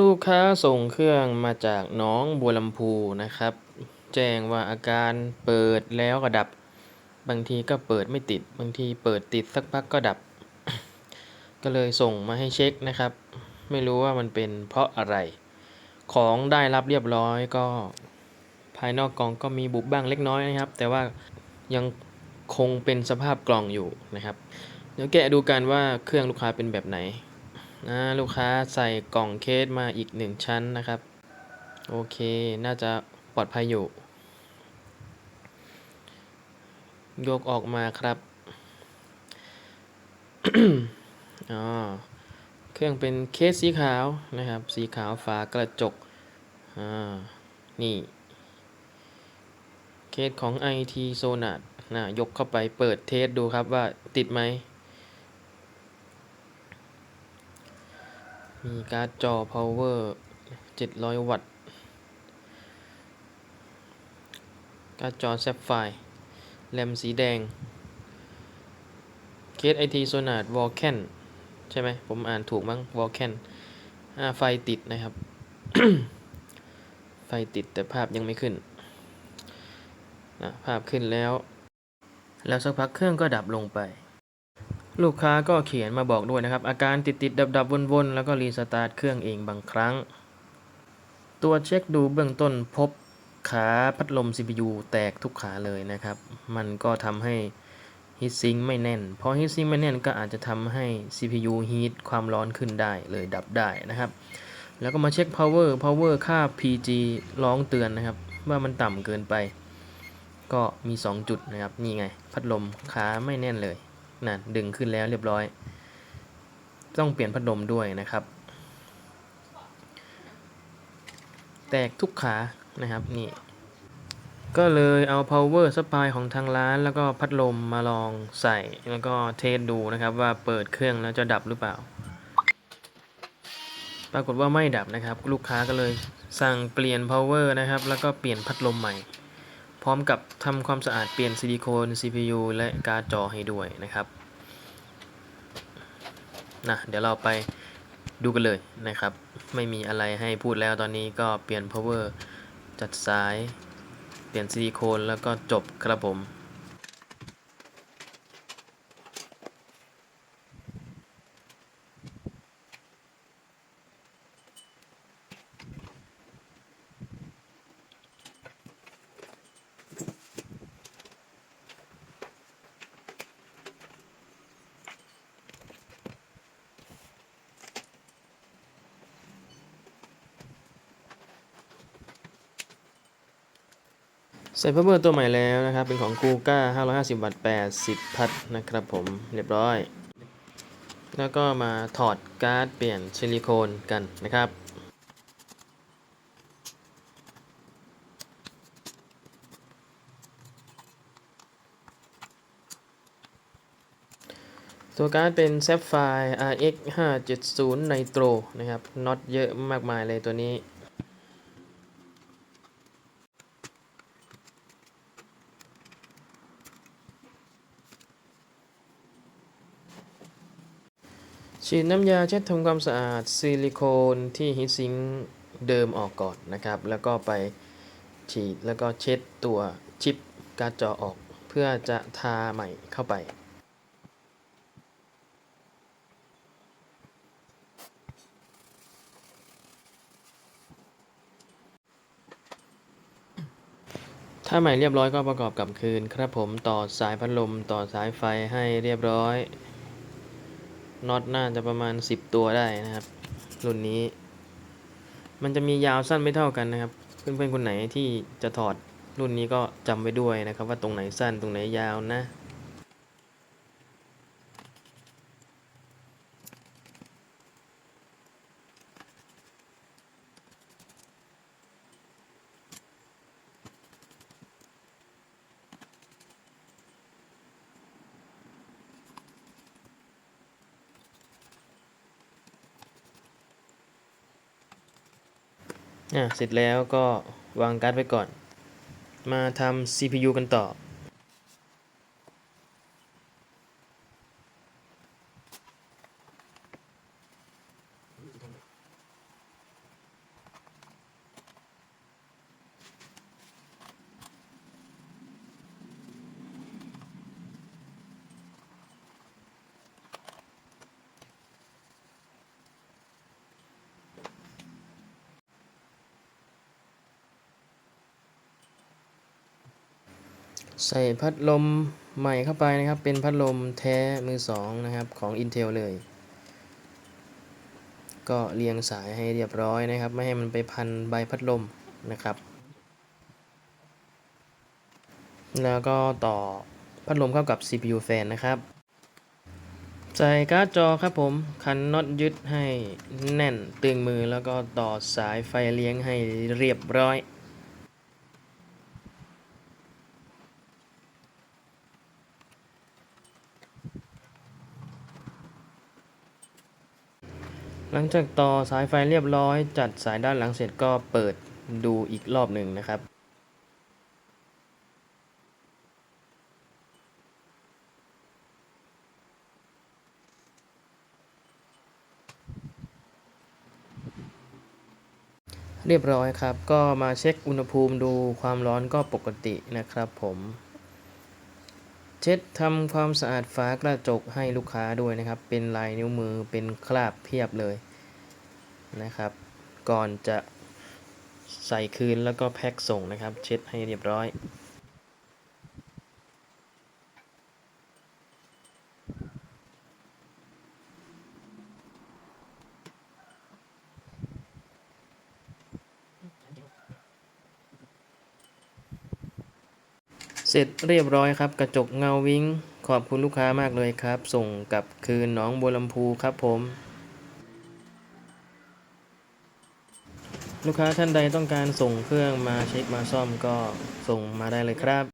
ลูกค้าส่งเครื่องมาจากน้องบัวลำพูนะครับ แจ้งว่าอาการเปิดแล้วก็ดับ บางทีก็เปิดไม่ติด บางทีเปิดติดสักพักก็ดับ ก็เลยส่งมาให้เช็คนะครับ ไม่รู้ว่ามันเป็นเพราะอะไร ของได้รับเรียบร้อยก็ ภายนอกกล่องก็มีบุบบ้างเล็กน้อยนะครับ แต่ว่ายังคงเป็นสภาพกล่องอยู่นะครับ เดี๋ยวแกะดูกันว่าเครื่องลูกค้าเป็นแบบไหน นะลูกค้าใส่กล่องเคสมาอีกหนึ่งชั้นนะครับ โอเค น่าจะปลอดภัยอยู่ ยกออกมาครับอ๋อเครื่องเป็นเคสสีขาวนะครับ สีขาวฝากระจกอ่านี่ เคสของ IT Sonat นะยกเข้าไปเปิดเทสดูครับว่าติดไหม มีการ์ดจอ power 700 วัตต์ การ์ดจอ Sapphire แรมสีแดง เคส IT Sonat Vulcan ใช่ไหม ผมอ่านถูกมั้ง Vulcan อ่าไฟติดนะครับ ไฟติดแต่ภาพยังไม่ขึ้นนะภาพขึ้นแล้ว แล้วสักพักเครื่องก็ดับลงไป ลูกค้าก็เขียนมาบอกด้วยนะครับ อาการติดติดดับดับวนๆ แล้วก็รีสตาร์ทเครื่องเองบางครั้ง ตัวเช็คดูเบื้องต้นพบขาพัดลม CPU แตกทุกขาเลยนะครับ มันก็ทำให้ฮีทซิงไม่แน่นพอฮีทซิงไม่แน่นก็อาจจะทำให้ CPU ฮีทความร้อนขึ้นได้เลยดับได้นะครับ แล้วก็มาเช็ค power power ค่า PG ร้องเตือนนะครับ ว่ามันต่ำเกินไป ก็มี 2 จุดนะครับ นี่ไง พัดลมขาไม่แน่นเลย นั่นดึงขึ้นแล้วเรียบร้อย ต้องเปลี่ยนพัดลมด้วยนะครับ แตกทุกขานะครับนี่ก็เลยเอา power supply ของทางร้านแล้วก็พัดลมมาลองใส่แล้วก็เทสดูนะครับว่าเปิดเครื่องแล้วจะดับหรือเปล่า ปรากฏว่าไม่ดับนะครับ ลูกค้าก็เลยสั่งเปลี่ยน power นะครับ แล้วก็เปลี่ยนพัดลมใหม่ ร้อมกับทำความสะอาดเปลี่ยนซิลิโคน CPU และการ์ดจอให้ด้วยนะครับนะเดี๋ยวเราไปดูกันเลยนะครับ ไม่มีอะไรให้พูดแล้วตอนนี้ก็เปลี่ยน power จัดสาย เปลี่ยนซิลิโคนแล้วก็จบครับผม ใส่เพับเบอร์ตัวใหม่แล้วนะครับ เป็นของกูก้า550 วัตต์ 80 พัทนะครับผม เรียบร้อย แล้วก็มาถอดการ์ดเปลี่ยนซิลิโคนกันนะครับตัวการ์ดเป็น Sapphire RX 570 Nitro นะครับน็อตเยอะมากมายเลยตัวนี้ ฉีดน้ำยาเช็ดทำความสะอาดซิลิโคนที่ฮีทซิงเดิมออกก่อนนะครับ แล้วก็ไปฉีดแล้วก็เช็ดตัวชิปการ์ดจอออกเพื่อจะทาใหม่เข้าไป ถ้าใหม่เรียบร้อยก็ประกอบกลับคืน ครับผมต่อสายพัดลมต่อสายไฟให้เรียบร้อย น็อตน่าจะประมาณ 10 ตัวได้นะครับ รุ่นนี้ มันจะมียาวสั้นไม่เท่ากันนะครับ เพื่อนๆคนไหนที่จะถอดรุ่นนี้ก็จำไว้ด้วยนะครับ ว่าตรงไหนสั้นตรงไหนยาวนะ เสร็จแล้วก็วางการ์ดไว้ก่อน มาทำ CPU กันต่อ ใส่พัดลมใหม่เข้าไปนะครับ เป็นพัดลมแท้มือสองนะครับของ Intel เลย ก็เรียงสายให้เรียบร้อยนะครับ ไม่ให้มันไปพันใบพัดลมนะครับ แล้วก็ต่อพัดลมเข้ากับ CPU แฟนนะครับ ใส่การ์ดจอครับผมคันน็อตยึดให้แน่นตึงมือแล้วก็ต่อสายไฟเลี้ยงให้เรียบร้อย หลังจากต่อสายไฟเรียบร้อย จัดสายด้านหลังเสร็จก็เปิดดูอีกรอบหนึ่งนะครับ เรียบร้อยครับ ก็มาเช็คอุณหภูมิดูความร้อนก็ปกตินะครับผม เช็ดทำความสะอาดฝากระจกให้ลูกค้าด้วยนะครับ เป็นลายนิ้วมือเป็นคราบเพียบเลยนะครับ ก่อนจะใส่คืนแล้วก็แพ็คส่งนะครับ เช็ดให้เรียบร้อย เสร็จเรียบร้อยครับ กระจกเงาวิ้งขอบคุณลูกค้ามากเลยครับ ส่งกลับคืนน้องบัวลำพูครับผม ลูกค้าท่านใดต้องการส่งเครื่องมาเช็คมาซ่อมก็ส่งมาได้เลยครับ